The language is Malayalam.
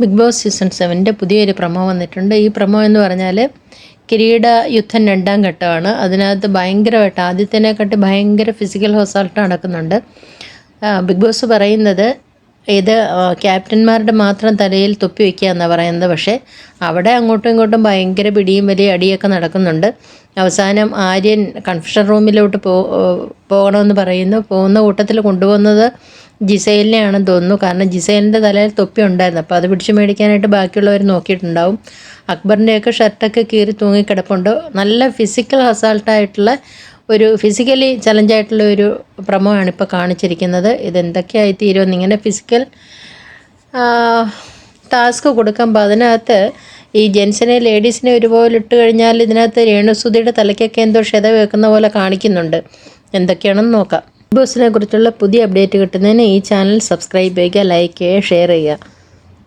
ബിഗ് ബോസ് സീസൺ സെവന്റെ പുതിയൊരു പ്രമോ വന്നിട്ടുണ്ട്. ഈ പ്രമോ എന്ന് പറഞ്ഞാൽ കിരീട യുദ്ധം രണ്ടാം ഘട്ടമാണ്. അതിനകത്ത് ഭയങ്കരമായിട്ട് ആദ്യത്തേനെക്കാട്ടി ഭയങ്കര ഫിസിക്കൽ ഹൊസാൾട്ട് നടക്കുന്നുണ്ട്. ബിഗ് ബോസ് പറയുന്നത് ഇത് ക്യാപ്റ്റന്മാരുടെ മാത്രം തലയിൽ തൊപ്പി വയ്ക്കുക എന്നാണ് പറയുന്നത്. പക്ഷേ അവിടെ അങ്ങോട്ടും ഇങ്ങോട്ടും ഭയങ്കര പിടിയും വലിയ അടിയൊക്കെ നടക്കുന്നുണ്ട്. അവസാനം ആര്യൻ കൺഫ്യൂഷൻ റൂമിലോട്ട് പോ പോകണമെന്ന് പറയുന്നു. പോകുന്ന കൂട്ടത്തിൽ കൊണ്ടുപോകുന്നത് ജിസൈലിനെയാണെന്ന് തോന്നുന്നു. കാരണം ജിസൈലിന്റെ തലയിൽ തൊപ്പി ഉണ്ടായിരുന്നു. അപ്പോൾ അത് പിടിച്ച് മേടിക്കാനായിട്ട് ബാക്കിയുള്ളവർ നോക്കിയിട്ടുണ്ടാവും. അക്ബറിന്റെയൊക്കെ ഷർട്ടൊക്കെ കീറി തൂങ്ങിക്കിടപ്പുണ്ട് നല്ല ഫിസിക്കൽ ഹസാൾട്ടായിട്ടുള്ള ഒരു ഫിസിക്കലി ചലഞ്ചായിട്ടുള്ള ഒരു പ്രമോ ആണ് ഇപ്പോൾ കാണിച്ചിരിക്കുന്നത്. ഇതെന്തൊക്കെയായി തീരുമെന്ന് ഇങ്ങനെ ഫിസിക്കൽ ടാസ്ക് കൊടുക്കുമ്പോൾ അതിനകത്ത് ഈ ജെൻസിനെ ലേഡീസിനെ ഒരുപോലെ ഇട്ട് കഴിഞ്ഞാൽ ഇതിനകത്ത് രേണുസുതിയുടെ തലയ്ക്കൊക്കെ എന്തോ ക്ഷത വെക്കുന്ന പോലെ കാണിക്കുന്നുണ്ട്. എന്തൊക്കെയാണെന്ന് നോക്കാം. ബോസിനെ കുറിച്ചുള്ള പുതിയ അപ്ഡേറ്റ് കിട്ടുന്നതിന് ഈ ചാനൽ സബ്സ്ക്രൈബ് ചെയ്യുക ലൈക്ക് ചെയ്യുക ഷെയർ ചെയ്യുക.